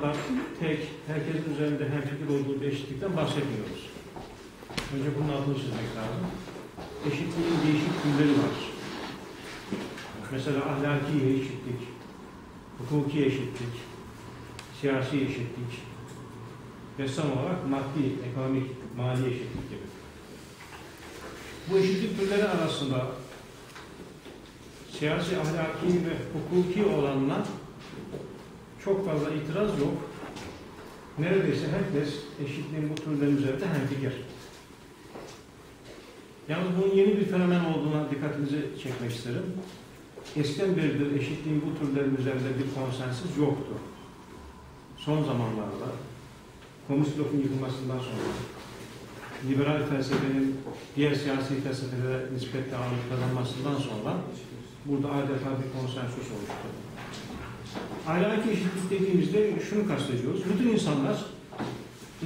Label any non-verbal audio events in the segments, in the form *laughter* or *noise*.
manada tek, herkesin üzerinde hemfikir olduğu bir eşitlikten bahsetmiyoruz. Önce bunun altını çizmek lazım. Eşitliğin değişik türleri var. Mesela ahlaki eşitlik, hukuki eşitlik, siyasi eşitlik, ve son olarak maddi, ekonomik, mali eşitlik gibi. Bu eşitlik türleri arasında siyasi, ahlaki ve hukuki olanlar çok fazla itiraz yok. Neredeyse herkes eşitliğin bu türleri üzerinde hemfikir. Yalnız bunun yeni bir fenomen olduğuna dikkatinizi çekmek isterim. Eskiden beridir eşitliğin bu türlerin üzerinde bir konsensüs yoktu. Son zamanlarda komünist blokun yıkılmasından sonra liberal felsefenin diğer siyasi felsefelere nispetle ağırlık kazanmasından sonra burada adeta bir konsensüs oluştu. Ahlaki eşitlik dediğimizde şunu kastediyoruz. Bütün insanlar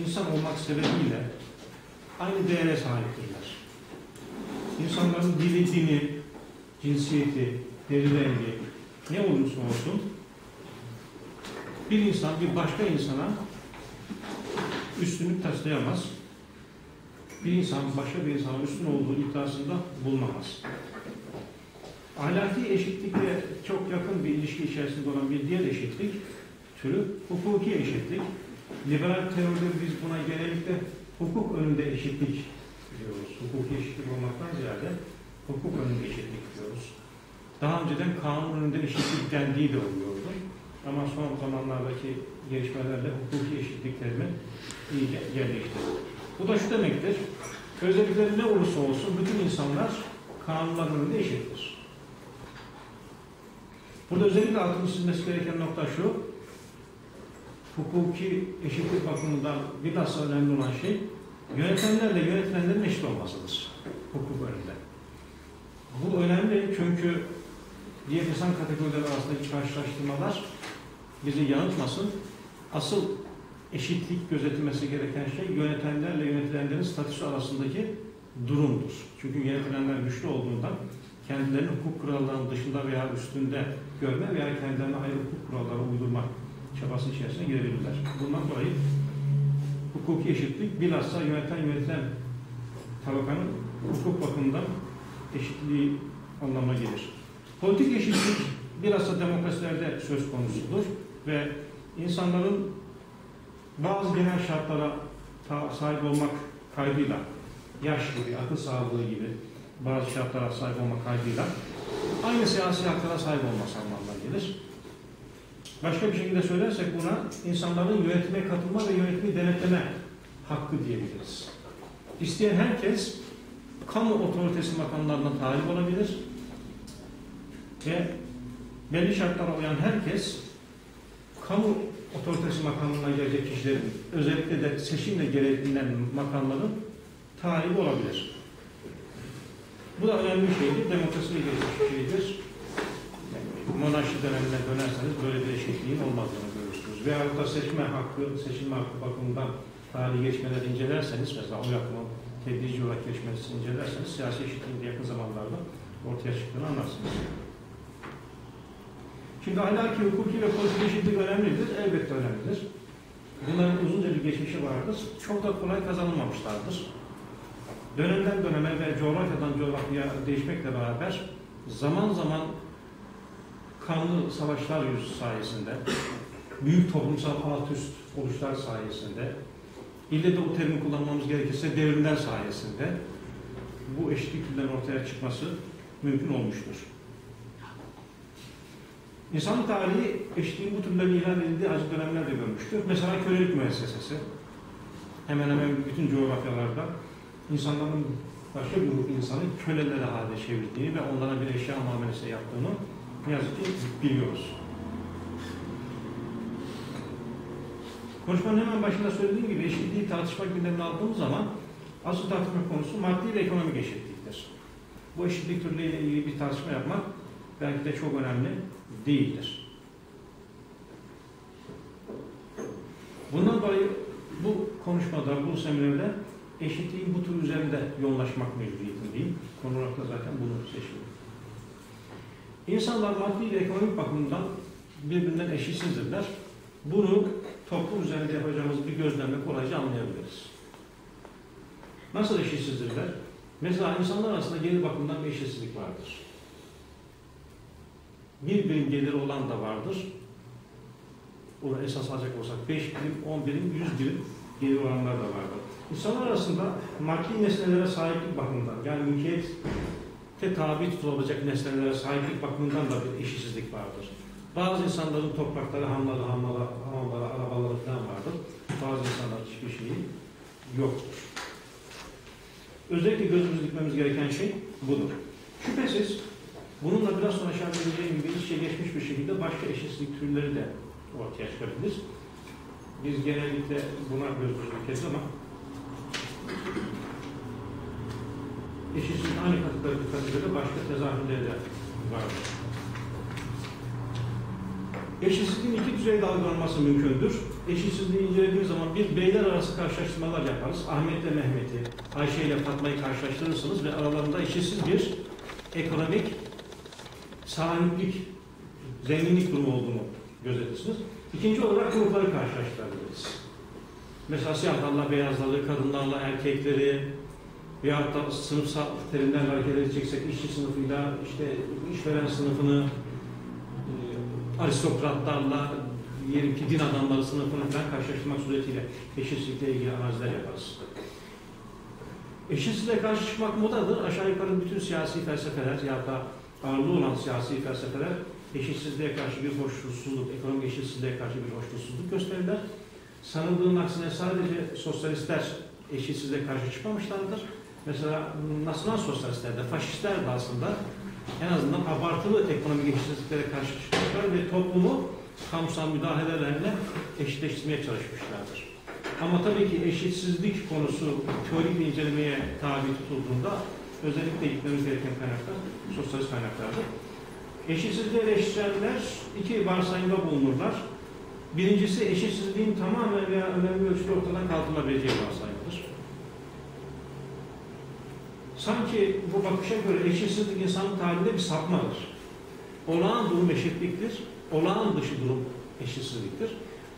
insan olmak sebebiyle aynı değere sahiptirler. İnsanların dili, dini, cinsiyeti, deri rengi ne olursa olsun bir insan bir başka insana üstünlük taslayamaz. Bir insan başka bir insana üstün olduğu iddiasında bulunamaz. Ahlaki eşitlikle çok yakın bir ilişki içerisinde olan bir diğer eşitlik türü hukuki eşitlik. Liberal teoride biz buna genellikle hukuk önünde eşitlik diyoruz. Hukuki eşitlik olmaktan ziyade hukuk önünde eşitlik diyoruz. Daha önceden kanun önünde eşitlik dendiği de oluyordu. Ama son zamanlardaki gelişmelerle hukuki eşitlik terimi iyice yerleştirildi. Bu da şu demektir, özellikleri ne olursa olsun bütün insanlar kanunlar önünde eşittir. Burada özellikle altını çizmesi gereken nokta şu, hukuki eşitlik bakımından bilhassa önemli olan şey, yönetenlerle yönetilenlerin eşit olmasıdır hukuk önünde. Bu önemli çünkü diğer insan kategorileri arasındaki karşılaştırmalar bizi yanıltmasın. Asıl eşitlik gözetilmesi gereken şey yönetenlerle yönetilenlerin statüsü arasındaki durumdur. Çünkü yönetilenler güçlü olduğundan kendilerini hukuk kurallarının dışında veya üstünde görme veya kendilerine ayrı hukuk kuralları uydurma çabası içerisine girebilirler. Bundan dolayı hukuki eşitlik bilhassa yöneten yönetilen tabakanın hukuk bakımından eşitliği anlamına gelir. Politik eşitlik bilhassa demokrasilerde söz konusudur ve insanların bazı genel şartlara sahip olmak kaydıyla, yaş gibi, akıl sağlığı gibi bazı şartlara sahip olmak kaydıyla aynı siyasi haklara sahip olması anlamına gelir. Başka bir şekilde söylersek buna insanların yönetime katılma ve yönetimi denetleme hakkı diyebiliriz. İsteyen herkes kamu otoritesi makamlarına talip olabilir ve belli şartlara uyan herkes kamu otoritesi makamına gelecek kişilerin özellikle de seçimle gereklenen makamların talibi olabilir. Bu da önemli bir şeydir. Demokrasiyle gelişmiş bir şeydir. Monarşi dönemine dönerseniz böyle bir eşitliğin olmadığını görürsünüz. Veyahut da seçme hakkı, seçilme hakkı bakımından tarihi geçmeleri incelerseniz, mesela oy hakkının tedrici olarak geçmesini incelerseniz siyasi eşitliğin de yakın zamanlarda ortaya çıktığını anlarsınız. Şimdi ahlaki, hukuki ve politik eşitlik önemlidir. Elbette önemlidir. Bunların uzunca bir geçmişi vardır. Çok da kolay kazanılmamışlardır dönemden döneme ve coğrafyadan coğrafyaya değişmekle beraber zaman zaman kanlı savaşlar yüz sayesinde, büyük toplumsal alt üst oluşlar sayesinde, ille de o terimi kullanmamız gerekirse devrimler sayesinde bu eşitliklerin ortaya çıkması mümkün olmuştur. İnsanlık tarihi eşitliğin bu türlerin ilan edildiği acı dönemler de görmüştür. Mesela kölelik müessesesi hemen hemen bütün coğrafyalarda insanların başka bir grup insanı kölelere halde çevirdiğini ve onlara bir eşya muamelesi yaptığını ne yazık ki biliyoruz. Konuşmanın hemen başında söylediğim gibi eşitliği tartışma gündemine aldığımız zaman asıl tartışma konusu maddi ve ekonomik eşitliktir. Bu eşitlik türleriyle ilgili bir tartışma yapmak belki de çok önemli değildir. Bundan dolayı bu konuşmada, bu seminerde eşitliğin bu tür üzerinde yoğunlaşmak mecburiyetindeyim. Konu olarak da zaten bunu seçiyorum. İnsanlar maddi ve ekonomik bakımdan birbirinden eşitsizdirler. Bunu toplum üzerinde yapacağımız bir gözlemle kolayca anlayabiliriz. Nasıl eşitsizlikler? Mesela insanlar arasında gelir bakımından bir eşitsizlik vardır. Bir birim geliri olan da vardır. Onu esas alacak olsak 5 birim, 10 birim, 100 birim gelir olanlar da vardır. İnsanlar arasında maddi nesnelere sahiplik bakımından, yani mülkiyete tabi tutulabilecek nesnelere sahiplik bakımından da bir eşitsizlik vardır. Bazı insanların toprakları, hamları, hamları, arabaları falan vardır. Bazı insanların hiçbir şeyi yoktur. Özellikle gözümüzü dikmemiz gereken şey budur. Şüphesiz bununla biraz sonra edeceğim gibi iç içe geçmiş bir şekilde başka eşitsizlik türleri de ortaya çıkabilir. Biz genellikle buna gözümüzü dikeriz ama eşitsizlik aynı katıkları dikkat başka tezahürleri de vardır. Eşitsizliğin iki düzeyde algılanması mümkündür. Eşitsizliği incelediğiniz zaman bir beyler arası karşılaştırmalar yaparız. Ahmet ile Mehmet'i, Ayşe ile Fatma'yı karşılaştırırsınız ve aralarında eşitsiz bir ekonomik sahiplik, zenginlik durumu olduğunu gözetirsiniz. İkinci olarak grupları karşılaştırabiliriz. Mesela siyahlarla beyazları, kadınlarla erkekleri veyahut da sınıfsal terimlerle hareket edeceksek işçi sınıfıyla işte işveren sınıfını aristokratlarla diyelim ki din adamları sınıfını falan karşılaştırmak suretiyle eşitsizlikle ilgili analizler yaparız. Eşitsizliğe karşı çıkmak modadır. Aşağı yukarı bütün siyasi felsefeler ya da ağırlığı olan siyasi felsefeler eşitsizliğe karşı bir hoşnutsuzluk, ekonomik eşitsizliğe karşı bir hoşnutsuzluk gösterirler. Sanıldığın aksine sadece sosyalistler eşitsizliğe karşı çıkmamışlardır. Mesela nasyonal sosyalistler de, faşistler de aslında en azından abartılı ekonomik eşitsizliklere karşı çıkmışlar ve toplumu kamusal müdahalelerle eşitleştirmeye çalışmışlardır. Ama tabii ki eşitsizlik konusu teorik bir incelemeye tabi tutulduğunda özellikle gitmemiz gereken kaynaklar sosyalist kaynaklardır. Eşitsizliği eleştirenler iki varsayımda bulunurlar. Birincisi eşitsizliğin tamamen veya önemli ölçüde ortadan kaldırılabileceği varsayımıdır. Sanki bu bakışa göre eşitsizlik insanın tarihinde bir sapmadır. Olağan durum eşitliktir, olağan dışı durum eşitsizliktir.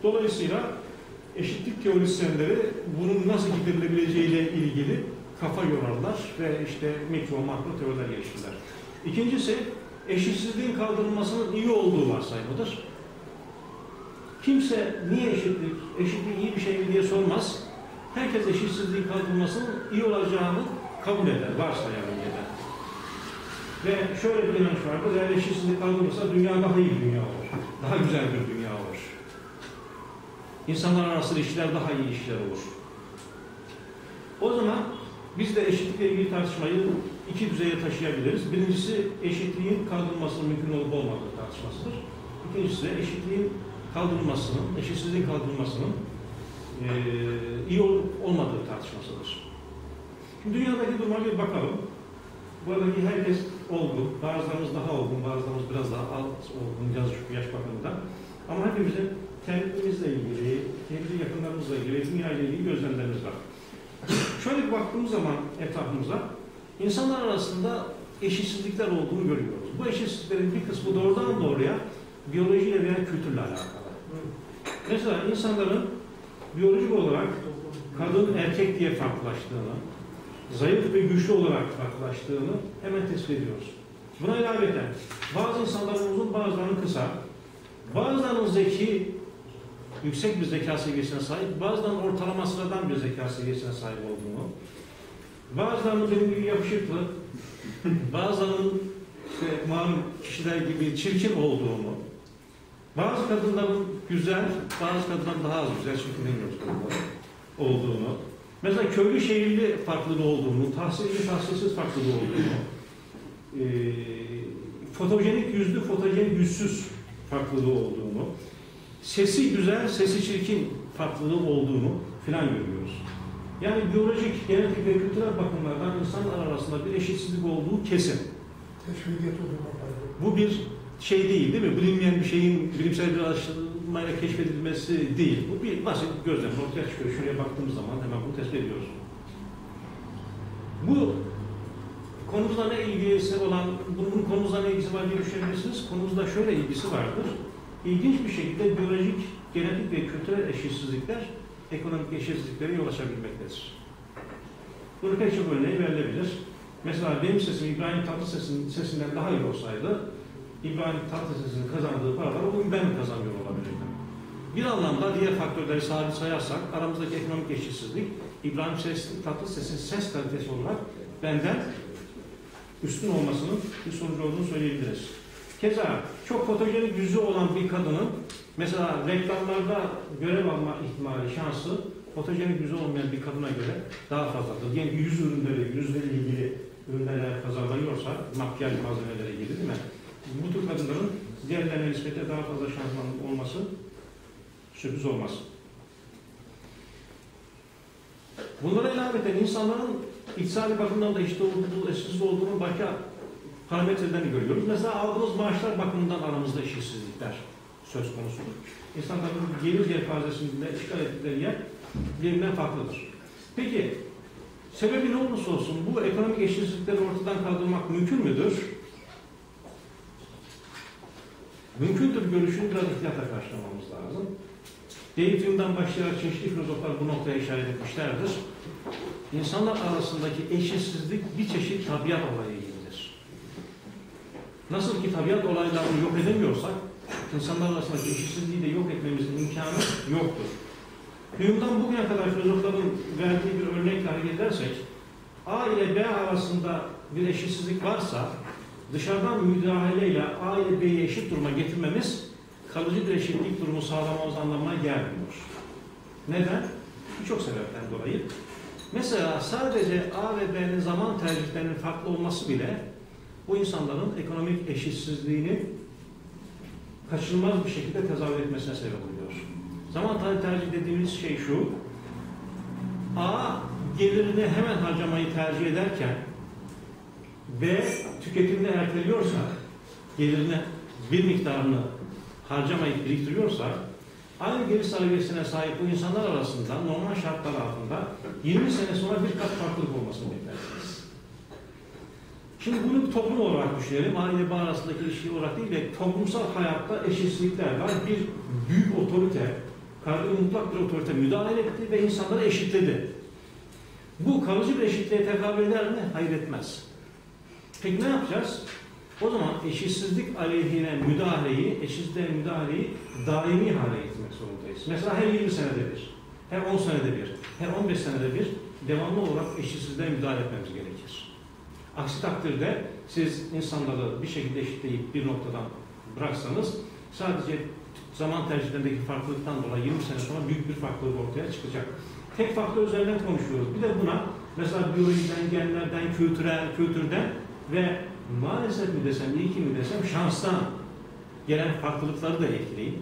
Dolayısıyla eşitlik teorisyenleri bunun nasıl giderilebileceğiyle ilgili kafa yorarlar ve işte mikro makro teoriler geliştirirler. İkincisi eşitsizliğin kaldırılmasının iyi olduğu varsayımıdır. Kimse niye eşitlik, eşitlik iyi bir şey mi diye sormaz. Herkes eşitsizliğin kaldırılmasının iyi olacağını kabul eder, varsayar önceden. Ve şöyle bir inanç vardır, eğer eşitsizlik kaldırılırsa dünya daha iyi bir dünya olur. Daha güzel bir dünya olur. İnsanlar arası ilişkiler daha iyi ilişkiler olur. O zaman biz de eşitlikle ilgili tartışmayı iki düzeye taşıyabiliriz. Birincisi eşitliğin kaldırılmasının mümkün olup olmadığı tartışmasıdır. İkincisi de eşitliğin kaldırılmasının, eşitsizliğin kaldırılmasının e, iyi olup olmadığı tartışmasıdır. Şimdi dünyadaki duruma bir bakalım. Buradaki herkes olgun, bazılarımız daha olgun, bazılarımız biraz daha alt olgun yaş, yaş bakımından. Ama hepimizin kendimizle ilgili, kendi yakınlarımızla ilgili dünya ile ilgili gözlemlerimiz var. Şöyle bir baktığımız zaman etrafımıza, insanlar arasında eşitsizlikler olduğunu görüyoruz. Bu eşitsizliklerin bir kısmı doğrudan doğruya biyolojiyle veya kültürle alakalı. Mesela insanların biyolojik olarak kadın erkek diye farklılaştığını, zayıf ve güçlü olarak farklılaştığını hemen tespit ediyoruz. Buna ilaveten bazı insanların uzun bazılarının kısa, bazılarının zeki, yüksek bir zeka seviyesine sahip, bazılarının ortalama sıradan bir zeka seviyesine sahip olduğunu, bazılarının gibi yakışıklı, bazılarının işte malum kişiler gibi çirkin olduğunu, bazı kadınların güzel, bazı kadınların daha az güzel, kadınların olduğunu, mesela köylü şehirli farklılığı olduğunu, tahsilli tahsilsiz farklılığı olduğunu, e, fotojenik yüzlü, fotojenik yüzsüz farklılığı olduğunu, sesi güzel, sesi çirkin farklılığı olduğunu filan görüyoruz. Yani biyolojik, genetik ve kültürel bakımlardan insanlar arasında bir eşitsizlik olduğu kesin. Bu bir şey değil değil mi? Bilinmeyen bir şeyin bilimsel bir araştırmayla keşfedilmesi değil. Bu bir basit gözlem ortaya çıkıyor. Şuraya baktığımız zaman hemen bunu tespit ediyoruz. Bu konumuzla ne ilgisi olan, bunun konumuzla ne ilgisi var diye düşünebilirsiniz. Konumuzda şöyle ilgisi vardır. İlginç bir şekilde biyolojik genetik ve kültürel eşitsizlikler ekonomik eşitsizliklere yol açabilmektedir. Bunun pek çok örneği verilebilir. Mesela benim sesim İbrahim Tatlıses'in sesinden daha iyi olsaydı İbrahim Tatlıses'in kazandığı paraları bugün ben mi kazanıyor olabilirdim? Bir anlamda diğer faktörleri sabit sayarsak aramızdaki ekonomik eşitsizlik İbrahim ses, Tatlıses'in ses kalitesi olarak benden üstün olmasının bir sonucu olduğunu söyleyebiliriz. Keza çok fotojenik yüzü olan bir kadının mesela reklamlarda görev alma ihtimali, şansı fotojenik yüzü olmayan bir kadına göre daha fazladır. Yani yüz ürünleri, yüzle ilgili ürünler pazarlanıyorsa, makyaj malzemeleri ilgili değil mi? Bu tür kadınların diğerlerine nispete daha fazla şanslı olması sürpriz olmaz. Bunlara ilaveten insanların iktisadi bakımdan da işte olduğu, eşsiz olduğunu başka parametrelerini görüyoruz. Mesela aldığımız maaşlar bakımından aramızda eşitsizlikler söz konusudur. İnsanların gelir yelpazesinde işgal ettikleri yer birbirinden farklıdır. Peki, sebebi ne olursa olsun bu ekonomik eşitsizlikleri ortadan kaldırmak mümkün müdür? Mümkündür görüşünü biraz ihtiyatla karşılamamız lazım. David Hume'dan başlayarak çeşitli filozoflar bu noktaya işaret etmişlerdir. İnsanlar arasındaki eşitsizlik bir çeşit tabiat olayı gibidir. Nasıl ki tabiat olaylarını yok edemiyorsak, insanlar arasındaki eşitsizliği de yok etmemizin imkanı yoktur. Hume'dan bugüne kadar filozofların verdiği bir örnekle hareket edersek, A ile B arasında bir eşitsizlik varsa, dışarıdan müdahaleyle A ile B'yi eşit duruma getirmemiz, kalıcı bir eşitlik durumu sağlamamız anlamına gelmiyor. Neden? Birçok sebepten dolayı. Mesela sadece A ve B'nin zaman tercihlerinin farklı olması bile bu insanların ekonomik eşitsizliğini kaçınılmaz bir şekilde tezahür etmesine sebep oluyor. Zaman tercih dediğimiz şey şu, A gelirini hemen harcamayı tercih ederken B tüketimini erteliyorsa, gelirini bir miktarını harcamayıp biriktiriyorsa, aynı gelir seviyesine sahip bu insanlar arasında normal şartlar altında 20 sene sonra bir kat farklılık olmasını beklersiniz. Şimdi bunu bir toplum olarak düşünelim. Aile bağ arasındaki ilişki olarak değil de toplumsal hayatta eşitsizlikler var. Bir büyük otorite, kargılı mutlak bir otorite müdahale etti ve insanları eşitledi. Bu kalıcı bir eşitliğe tekabül eder mi? Hayır etmez. Peki ne yapacağız? O zaman eşitsizlik aleyhine müdahaleyi, eşitsizliğe müdahaleyi daimi hale getirmek zorundayız. Mesela her 20 senede bir, her 10 senede bir, her 15 senede bir devamlı olarak eşitsizliğe müdahale etmemiz gerekir. Aksi takdirde siz insanları bir şekilde eşitleyip bir noktadan bıraksanız sadece zaman tercihlerindeki farklılıktan dolayı 20 sene sonra büyük bir farklılık ortaya çıkacak. Tek faktör üzerinden konuşuyoruz. Bir de buna mesela biyolojiden, genlerden, kültürel, kültürden ve maalesef mi desem, iyi ki mi desem şanstan gelen farklılıkları da etkileyin.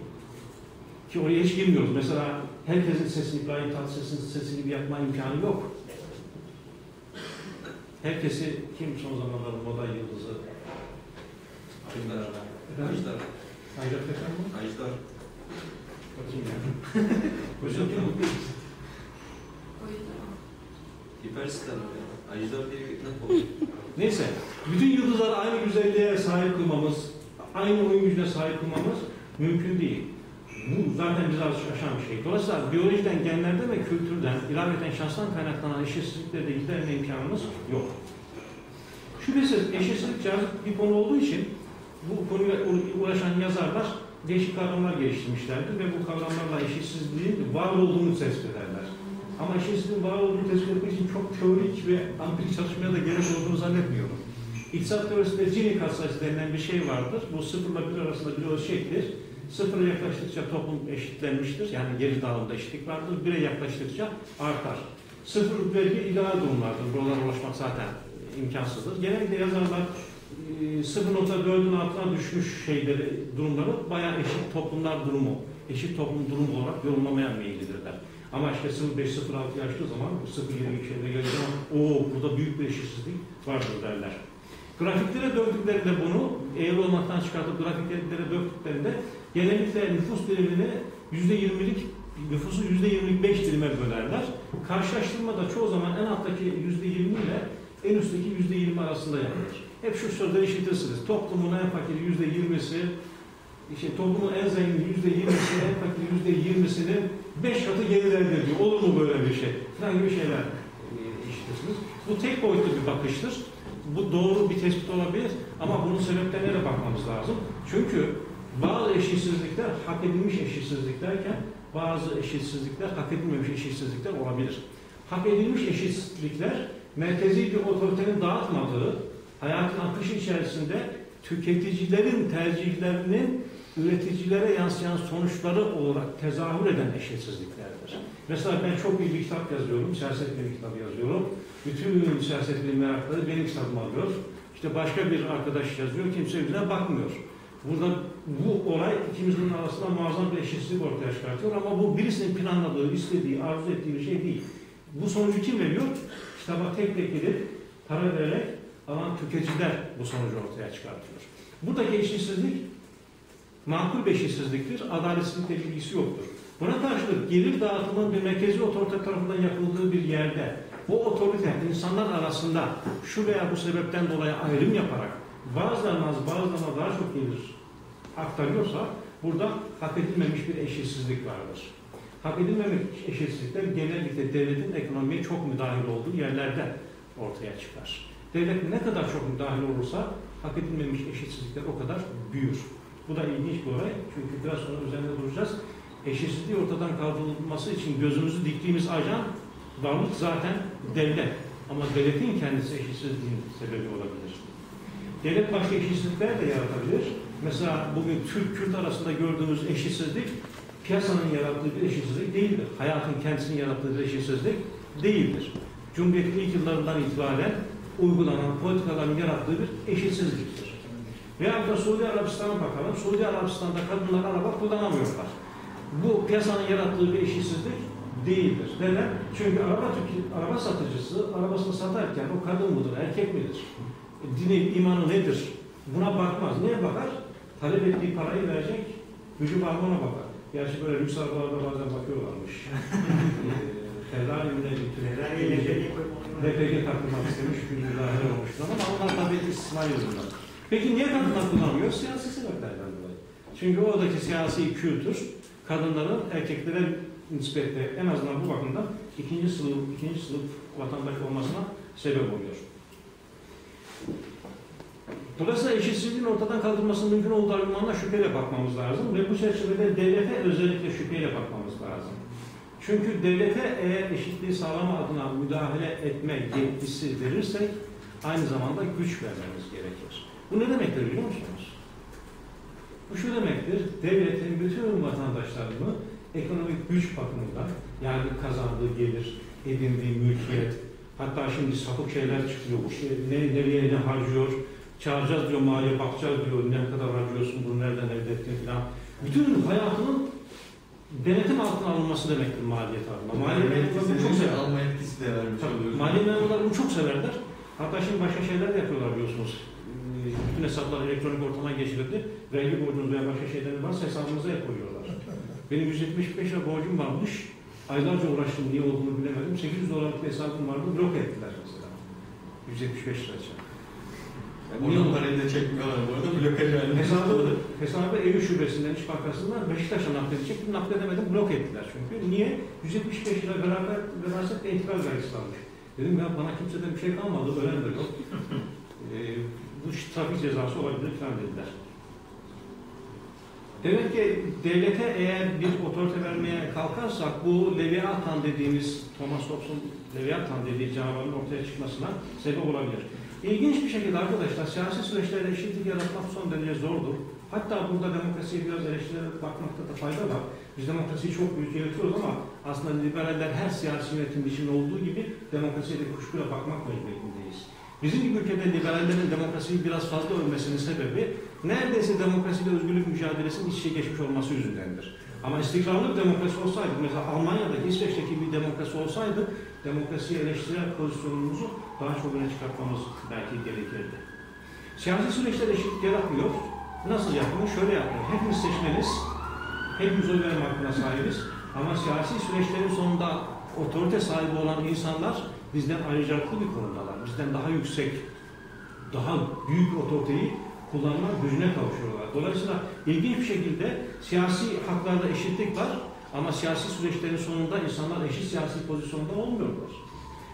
Ki oraya hiç girmiyoruz. Mesela herkesin sesini, İbrahim Tatlıses'in sesi gibi yapma imkanı yok. Herkesi kim son zamanlarda moda yıldızı? Ajdar. Ajdar. Hayret efendim mi? Ajdar. Bakayım ya. *laughs* Hocam kim? Hiperstar abi. Ajdar diye bir oldu. Neyse, bütün yıldızları aynı güzelliğe sahip kılmamız, aynı oyun gücüne sahip kılmamız mümkün değil. Bu zaten bizi aşan bir şey. Dolayısıyla biyolojiden, genlerden ve kültürden, ilaveten şanstan kaynaklanan eşitsizlikleri de giderme imkanımız yok. Şüphesiz eşitsizlik cazip bir konu olduğu için bu konuyla uğraşan yazarlar değişik kavramlar geliştirmişlerdir ve bu kavramlarla eşitsizliğin var olduğunu tespit ederler. Ama eşitsizliğin var olduğunu tespit etmek için çok teorik ve ampirik çalışmaya da gerek olduğunu zannetmiyorum. İktisat teorisinde Gini katsayısı denilen bir şey vardır. Bu sıfırla bir arasında bir ölçektir. Sıfıra yaklaştıkça toplum eşitlenmiştir. Yani geri dağılımda eşitlik vardır. Bire yaklaştıkça artar. Sıfır ve bir ideal durumlardır. Buralara ulaşmak zaten imkansızdır. Genellikle yazarlar e, 0.4'ün altına düşmüş şeyleri, durumları bayağı eşit toplumlar durumu, eşit toplum durumu olarak yorumlamaya meyillidirler. Ama işte 0.5-0.6 yaşlı zaman, 0.22 şeyde geldiği zaman o burada büyük bir eşitsizlik vardır derler. Grafiklere döktüklerinde bunu eğri olmaktan çıkartıp grafiklere döktüklerinde genellikle nüfus dilimini %20'lik nüfusu %20'lik 5 dilime bölerler. Karşılaştırmada çoğu zaman en alttaki %20 ile en üstteki %20 arasında yapılır. Hep şu sözleri işitirsiniz. Toplumun en fakiri %20'si işte toplumun en zengin yüzde yirmisini, en fakir yüzde yirmisinin beş katı gelirlerdir diyor. Olur mu böyle bir şey? Falan gibi şeyler e, işitirsiniz. Bu tek boyutlu bir bakıştır. Bu doğru bir tespit olabilir ama bunun sebeplerine de bakmamız lazım. Çünkü bazı eşitsizlikler hak edilmiş eşitsizliklerken bazı eşitsizlikler hak edilmemiş eşitsizlikler olabilir. Hak edilmiş eşitsizlikler merkezi bir otoritenin dağıtmadığı hayatın akışı içerisinde tüketicilerin tercihlerinin üreticilere yansıyan sonuçları olarak tezahür eden eşitsizliklerdir. Mesela ben çok iyi bir kitap yazıyorum, siyaset bilimi kitabı yazıyorum. Bütün siyaset bilimi merakları benim kitabımı alıyor. İşte başka bir arkadaş yazıyor, kimse yüzüne bakmıyor. Burada bu olay ikimizin arasında muazzam bir eşitsizlik ortaya çıkartıyor ama bu birisinin planladığı, istediği, arzu ettiği bir şey değil. Bu sonucu kim veriyor? Kitaba tek tek gidip para vererek alan tüketiciler bu sonucu ortaya çıkartıyor. Buradaki eşitsizlik makul bir eşitsizliktir, adaletsizlikle ilgisi yoktur. Buna karşılık gelir dağıtımının bir merkezi otorite tarafından yapıldığı bir yerde o otorite insanlar arasında şu veya bu sebepten dolayı ayrım yaparak bazılarına az bazılarına daha çok gelir aktarıyorsa burada hak edilmemiş bir eşitsizlik vardır. Hak edilmemiş eşitsizlikler genellikle devletin ekonomiye çok müdahil olduğu yerlerde ortaya çıkar. Devlet ne kadar çok müdahil olursa hak edilmemiş eşitsizlikler o kadar büyür. Bu da ilginç bir olay çünkü biraz sonra üzerinde duracağız. Eşitsizliği ortadan kaldırılması için gözümüzü diktiğimiz ajan varlık zaten devlet. Ama devletin kendisi eşitsizliğin sebebi olabilir. Devlet başka eşitsizlikler de yaratabilir. Mesela bugün Türk-Kürt arasında gördüğümüz eşitsizlik piyasanın yarattığı bir eşitsizlik değildir. Hayatın kendisinin yarattığı bir eşitsizlik değildir. Cumhuriyet'in ilk yıllarından itibaren uygulanan politikaların yarattığı bir eşitsizliktir. Veya da Suudi Arabistan'a bakalım. Suudi Arabistan'da kadınlar araba kullanamıyorlar. Bu piyasanın yarattığı bir eşitsizlik değildir. Neden? Çünkü araba, araba satıcısı arabasını satarken o kadın mıdır, erkek midir? Dini, imanı nedir? Buna bakmaz. Neye bakar? Talep ettiği parayı verecek, gücü var ona bakar. Gerçi böyle lüks arabalarda bazen bakıyorlarmış. *laughs* Ferrari mi ne bir LPG takılmak istemiş, gündüzler olmuştu ama onlar tabii istisnai yüzünden. Peki niye kadınlar kullanmıyor? Siyasi sebeplerden dolayı. Çünkü oradaki siyasi kültür kadınların erkeklere nispetle en azından bu bakımdan ikinci sınıf, ikinci sınıf vatandaş olmasına sebep oluyor. Dolayısıyla eşitsizliğin ortadan kaldırılmasının mümkün olduğu argümanına şüpheyle bakmamız lazım ve bu çerçevede devlete özellikle şüpheyle bakmamız lazım. Çünkü devlete eğer eşitliği sağlama adına müdahale etme yetkisi verirsek aynı zamanda güç vermemiz gerekir. Bu ne demektir biliyor musunuz? Bu şu demektir, devletin bütün vatandaşlarını ekonomik güç bakımından yani kazandığı gelir, edindiği mülkiyet, hatta şimdi sapık şeyler çıkıyor, işte ne, nereye ne harcıyor, çağıracağız diyor maliye, bakacağız diyor, ne kadar harcıyorsun, bunu nereden elde ettin falan. Bütün hayatının denetim altına alınması demektir maliyet adına. Maliye memurları bunu çok sever. Alma etkisi de vermiş oluyoruz. maliye memurları bunu çok severler. Hatta şimdi başka şeyler de yapıyorlar biliyorsunuz. Bütün hesaplar elektronik ortama geçirildi. Vergi borcunuz veya başka şeyleriniz varsa hesabınıza koyuyorlar. Benim 175 lira borcum varmış. Aylarca uğraştım niye olduğunu bilemedim. 800 dolarlık bir hesabım vardı. Blok ettiler mesela. 175 lira için. Yani Onun parayı da çekmiyorlar bu arada blokaj halinde. Hesabı, hesabı evi şubesinden, iş bankasından Beşiktaş'a nakledecektim. Nakledemedim, blok ettiler çünkü. Niye? 175 lira beraber veraset ve itiraz vergisi almış. Dedim ya bana kimseden bir şey kalmadı, ölen de yok. *laughs* Ee, bu trafik cezası olabilir falan dediler. Demek ki devlete eğer bir otorite vermeye kalkarsak bu Leviathan dediğimiz, Thomas Hobbes'un Leviathan dediği canavarın ortaya çıkmasına sebep olabilir. İlginç bir şekilde arkadaşlar siyasi süreçlerde eşitlik yaratmak son derece zordur. Hatta burada demokrasiye biraz eleştirerek bakmakta da fayda var. Biz demokrasiyi çok büyük yönetiyoruz ama aslında liberaller her siyasi yönetim biçiminde olduğu gibi demokrasiye de kuşkuyla bakmak mecburiyetindeyiz. Bizim gibi ülkede liberallerin demokrasiyi biraz fazla övmesinin sebebi neredeyse demokrasiyle özgürlük mücadelesinin iç içe geçmiş olması yüzündendir. Ama istikrarlı bir demokrasi olsaydı, mesela Almanya'daki, İsveç'teki bir demokrasi olsaydı, demokrasiyi eleştirel pozisyonumuzu daha çok öne çıkartmamız belki gerekirdi. Siyasi süreçler eşitlik yaratmıyor. Nasıl yapılır? Şöyle yapılır. Hepimiz seçmeniz, hepimiz oy verme hakkına sahibiz. Ama siyasi süreçlerin sonunda otorite sahibi olan insanlar bizden ayrıcalıklı bir konumdalar. Bizden daha yüksek, daha büyük otoriteyi kullanma gücüne kavuşuyorlar. Dolayısıyla ilginç bir şekilde siyasi haklarda eşitlik var ama siyasi süreçlerin sonunda insanlar eşit siyasi pozisyonda olmuyorlar.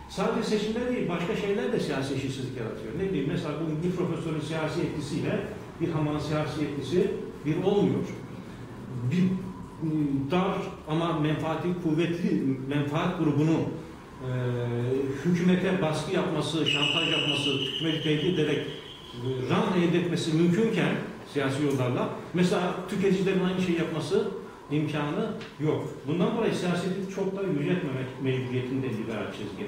Sadece seçimler değil, başka şeyler de siyasi eşitsizlik yaratıyor. Ne bileyim mesela bugün bir profesörün siyasi etkisiyle bir hamanın siyasi etkisi bir olmuyor. Bir ıı, dar ama menfaati kuvvetli menfaat grubunu e, hükümete baskı yapması, şantaj yapması, hükümeti tehdit ederek e, rant elde etmesi mümkünken siyasi yollarla mesela tüketicilerin aynı şeyi yapması imkanı yok. Bundan dolayı siyaseti çok da yüceltmemek mecburiyetinde liberal çizgi.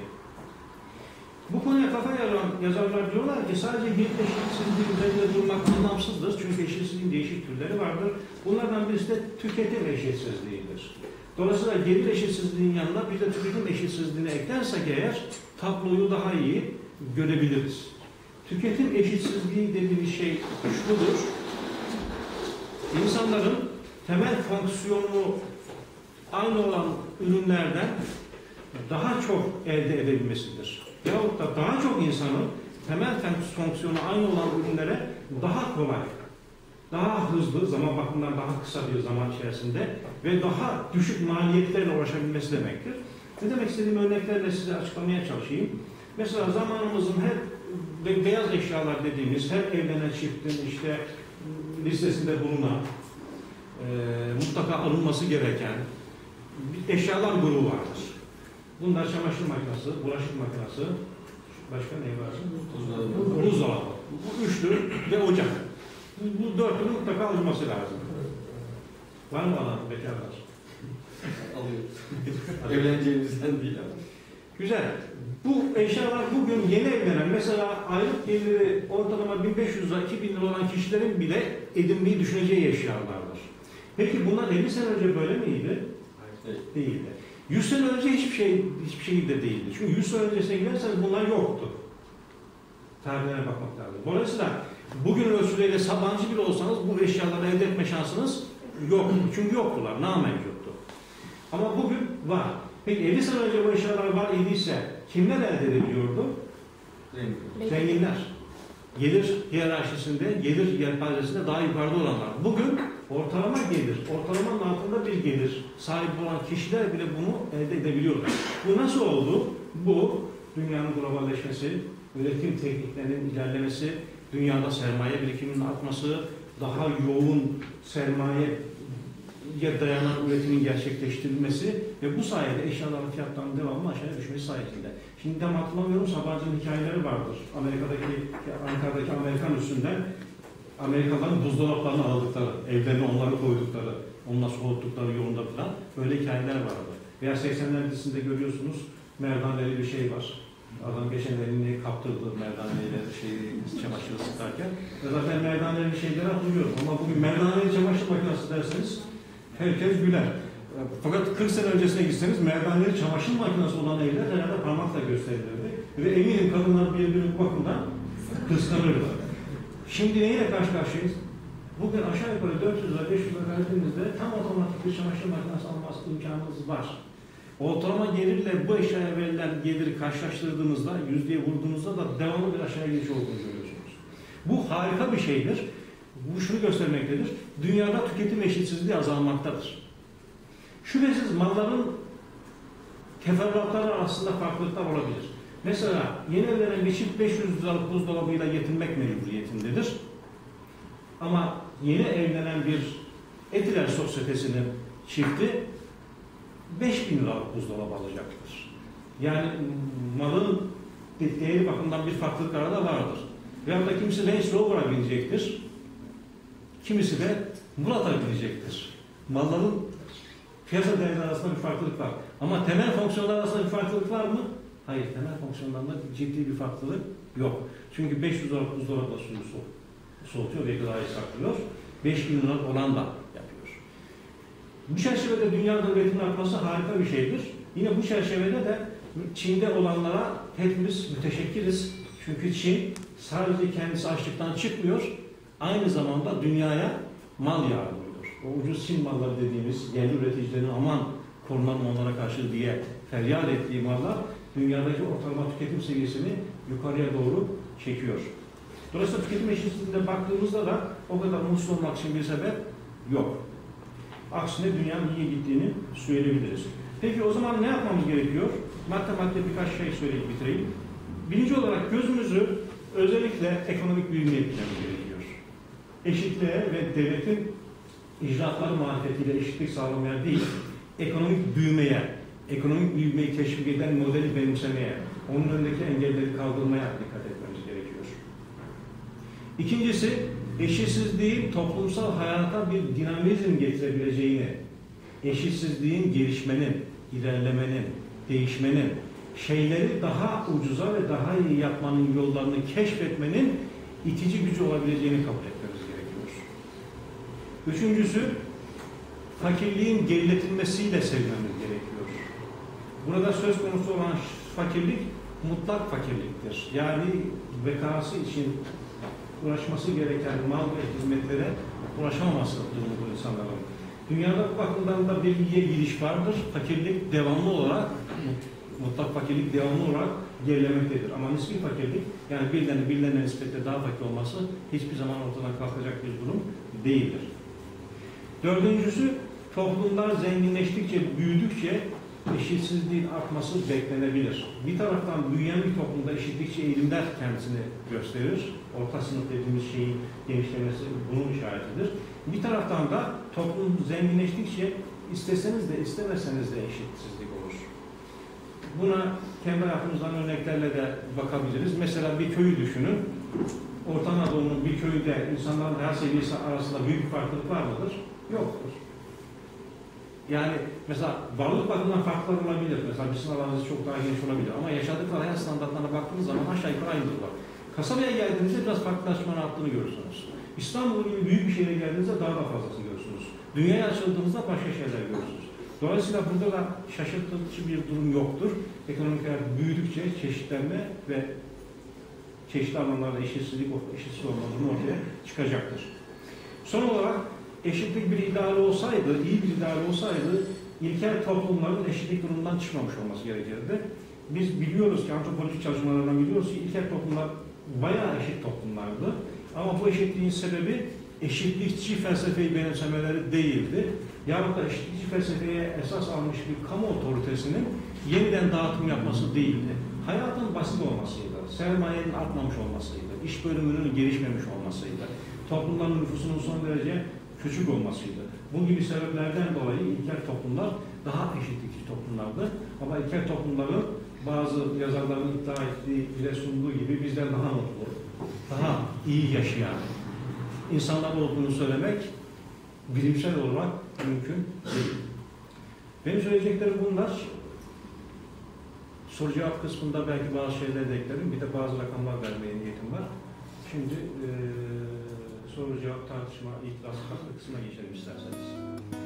Bu konuya kafa yaran yazarlar diyorlar ki sadece bir eşitsizliği üzerinde durmak anlamsızdır. Çünkü eşitsizliğin değişik türleri vardır. Bunlardan birisi de tüketim eşitsizliğidir. Dolayısıyla gelir eşitsizliğinin yanına bir de tüketim eşitsizliğine eklersek eğer tabloyu daha iyi görebiliriz. Tüketim eşitsizliği dediğimiz şey şudur. İnsanların temel fonksiyonu aynı olan ürünlerden daha çok elde edebilmesidir. Yahut da daha çok insanın temel fonksiyonu aynı olan ürünlere daha kolay, daha hızlı, zaman bakımından daha kısa bir zaman içerisinde ve daha düşük maliyetlerle uğraşabilmesi demektir. Ne demek istediğim örneklerle size açıklamaya çalışayım. Mesela zamanımızın hep be- beyaz eşyalar dediğimiz her evlenen çiftin işte listesinde bulunan e, mutlaka alınması gereken bir eşyalar grubu vardır. Bunlar çamaşır makinesi, bulaşık makinesi, başka ne var? Buzdolabı. Buzdolabı. Bu üçlü ve ocak. Bu, bu dörtlünün mutlaka alınması lazım. Var mı alan bekarlar? Alıyoruz. Evleneceğimizden değil ama. Güzel. Bu eşyalar bugün yeni evlenen, mesela aylık geliri ortalama 1500 lira, 2000 lira olan kişilerin bile edinmeyi düşüneceği eşyalardır. Peki bunlar 50 sene önce böyle miydi? Değildi. 100 sene önce hiçbir şey hiçbir şey de değildi. Çünkü 100 sene öncesine giderseniz bunlar yoktu. Tarihlere bakmak lazım. Dolayısıyla bugün ölçüleriyle sabancı bile olsanız bu eşyaları elde etme şansınız yok. Çünkü yoktular, namevcuttu. Ama bugün var. Peki 50 sene önce bu eşyalar var idiyse kimler elde edebiliyordu? Zengin. Zenginler. Gelir hiyerarşisinde, gelir yelpazesinde daha yukarıda olanlar. Bugün ortalama gelir, ortalamanın altında bir gelir sahibi olan kişiler bile bunu elde edebiliyorlar. Bu nasıl oldu? Bu dünyanın globalleşmesi, üretim tekniklerinin ilerlemesi, dünyada sermaye birikiminin artması, daha yoğun sermaye dayanan üretimin gerçekleştirilmesi ve bu sayede eşyaların fiyatlarının devamlı aşağıya düşmesi sayesinde. Şimdi tam hatırlamıyorum Sabancı'nın hikayeleri vardır. Amerika'daki, Ankara'daki Amerikan üstünden Amerikalıların buzdolaplarını aldıkları, evlerine onları koydukları, onunla soğuttukları yolunda falan böyle hikayeler vardı. Veya 80'ler dizisinde görüyorsunuz merdaneli bir şey var. Adam geçen elini kaptırdı merdaneyle şey, çamaşır ısıtarken. Ve zaten merdaneli şeyleri hatırlıyorum. Ama bugün merdaneli çamaşır makinesi derseniz herkes güler. Fakat 40 sene öncesine gitseniz merdaneli çamaşır makinesi olan evler herhalde parmakla gösterilirdi. Ve eminim kadınlar birbirini bu bakımdan kıskanırdı. Şimdi neyle karşı karşıyayız? Bugün aşağı yukarı 400 lira, 500 lira verdiğinizde tam otomatik bir çamaşır makinesi alması imkanınız var. Ortalama gelirle bu eşyaya verilen geliri karşılaştırdığınızda, yüzdeye vurduğunuzda da devamlı bir aşağı gidiş olduğunu görüyorsunuz. Bu harika bir şeydir. Bu şunu göstermektedir. Dünyada tüketim eşitsizliği azalmaktadır. Şüphesiz malların teferruatları arasında farklılıklar olabilir. Mesela yeni evlenen bir çift 500 liralık buzdolabıyla yetinmek mecburiyetindedir. Ama yeni evlenen bir Etiler sosyetesinin çifti 5000 liralık buzdolabı alacaktır. Yani malın değeri bakımından bir farklılık arada vardır. Veyahut da kimisi Range Rover'a binecektir. Kimisi de Murat'a binecektir. Malların piyasa değeri arasında bir farklılık var. Ama temel fonksiyonlar arasında bir farklılık var mı? Hayır, temel fonksiyonlarında ciddi bir farklılık yok. Çünkü 500 liralık buzdolabı suyu soğutuyor ve gıdayı saklıyor. 5000 liralık olan da yapıyor. Bu çerçevede dünyada üretimin artması harika bir şeydir. Yine bu çerçevede de Çin'de olanlara hepimiz müteşekkiriz. Çünkü Çin sadece kendisi açlıktan çıkmıyor, aynı zamanda dünyaya mal yağdırıyor. O ucuz Çin malları dediğimiz yerli üreticilerin aman korunalım onlara karşı diye feryat ettiği mallar dünyadaki ortalama tüketim seviyesini yukarıya doğru çekiyor. Dolayısıyla tüketim eşitsizliğine baktığımızda da o kadar mutsuz olmak için bir sebep yok. Aksine dünyanın iyi gittiğini söyleyebiliriz. Peki o zaman ne yapmamız gerekiyor? Madde madde birkaç şey söyleyip bitireyim. Birinci olarak gözümüzü özellikle ekonomik büyümeye dikmemiz gerekiyor. Eşitliğe ve devletin icraatları marifetiyle eşitlik sağlamaya değil, ekonomik büyümeye, ekonomik büyümeyi teşvik eden modeli benimsemeye, onun önündeki engelleri kaldırmaya dikkat etmemiz gerekiyor. İkincisi, eşitsizliğin toplumsal hayata bir dinamizm getirebileceğini, eşitsizliğin gelişmenin, ilerlemenin, değişmenin, şeyleri daha ucuza ve daha iyi yapmanın yollarını keşfetmenin itici gücü olabileceğini kabul etmemiz gerekiyor. Üçüncüsü, fakirliğin geriletilmesiyle sevmemiz gerekiyor. Burada söz konusu olan fakirlik mutlak fakirliktir. Yani bekası için uğraşması gereken mal ve hizmetlere ulaşamaması durumu bu insanların. Dünyada bu bakımdan da bir iyiye gidiş vardır. Fakirlik devamlı olarak, mutlak fakirlik devamlı olarak gerilemektedir. Ama nispi fakirlik, yani birilerinin birilerine nispetle daha fakir olması hiçbir zaman ortadan kalkacak bir durum değildir. Dördüncüsü, toplumlar zenginleştikçe, büyüdükçe eşitsizliğin artması beklenebilir. Bir taraftan büyüyen bir toplumda eşitlikçi eğilimler kendisini gösterir. Orta sınıf dediğimiz şeyin genişlemesi bunun işaretidir. Bir taraftan da toplum zenginleştikçe isteseniz de istemeseniz de eşitsizlik olur. Buna kendi hayatımızdan örneklerle de bakabiliriz. Mesela bir köyü düşünün. Orta Anadolu'nun bir köyünde insanların her seviyesi arasında büyük bir farklılık var mıdır? Yoktur. Yani mesela varlık bakımından farklar olabilir. Mesela bir sınav alanınız çok daha geniş olabilir. Ama yaşadıkları hayat standartlarına baktığınız zaman aşağı yukarı aynıdır var. Kasabaya geldiğinizde biraz farklılaşmanın arttığını görürsünüz. İstanbul gibi büyük bir şehre geldiğinizde daha da fazlasını görürsünüz. Dünyaya açıldığınızda başka şeyler görürsünüz. Dolayısıyla burada da şaşırtıcı bir durum yoktur. Ekonomik hayat büyüdükçe çeşitlenme ve çeşitli alanlarda eşitsizlik, eşitsiz olma durumu ortaya çıkacaktır. Son olarak eşitlik bir ideal olsaydı, iyi bir ideal olsaydı ilkel toplumların eşitlik durumundan çıkmamış olması gerekirdi. Biz biliyoruz ki antropolojik çalışmalardan biliyoruz ki ilkel toplumlar bayağı eşit toplumlardı. Ama bu eşitliğin sebebi eşitlikçi felsefeyi benimsemeleri değildi. Yahut da eşitlikçi felsefeye esas almış bir kamu otoritesinin yeniden dağıtım yapması değildi. Hayatın basit olmasıydı, sermayenin artmamış olmasıydı, iş bölümünün gelişmemiş olmasıydı, toplumların nüfusunun son derece küçük olmasıydı. Bu gibi sebeplerden dolayı ilkel toplumlar daha eşitlikçi toplumlardı. Ama ilkel toplumların bazı yazarların iddia ettiği, bize sunduğu gibi bizden daha mutlu, daha iyi yaşayan insanlar olduğunu söylemek bilimsel olarak mümkün değil. Benim söyleyeceklerim bunlar. Soru cevap kısmında belki bazı şeyler de eklerim. Bir de bazı rakamlar vermeye niyetim var. Şimdi eee soru cevap tartışma, itiraz kısmına geçelim isterseniz.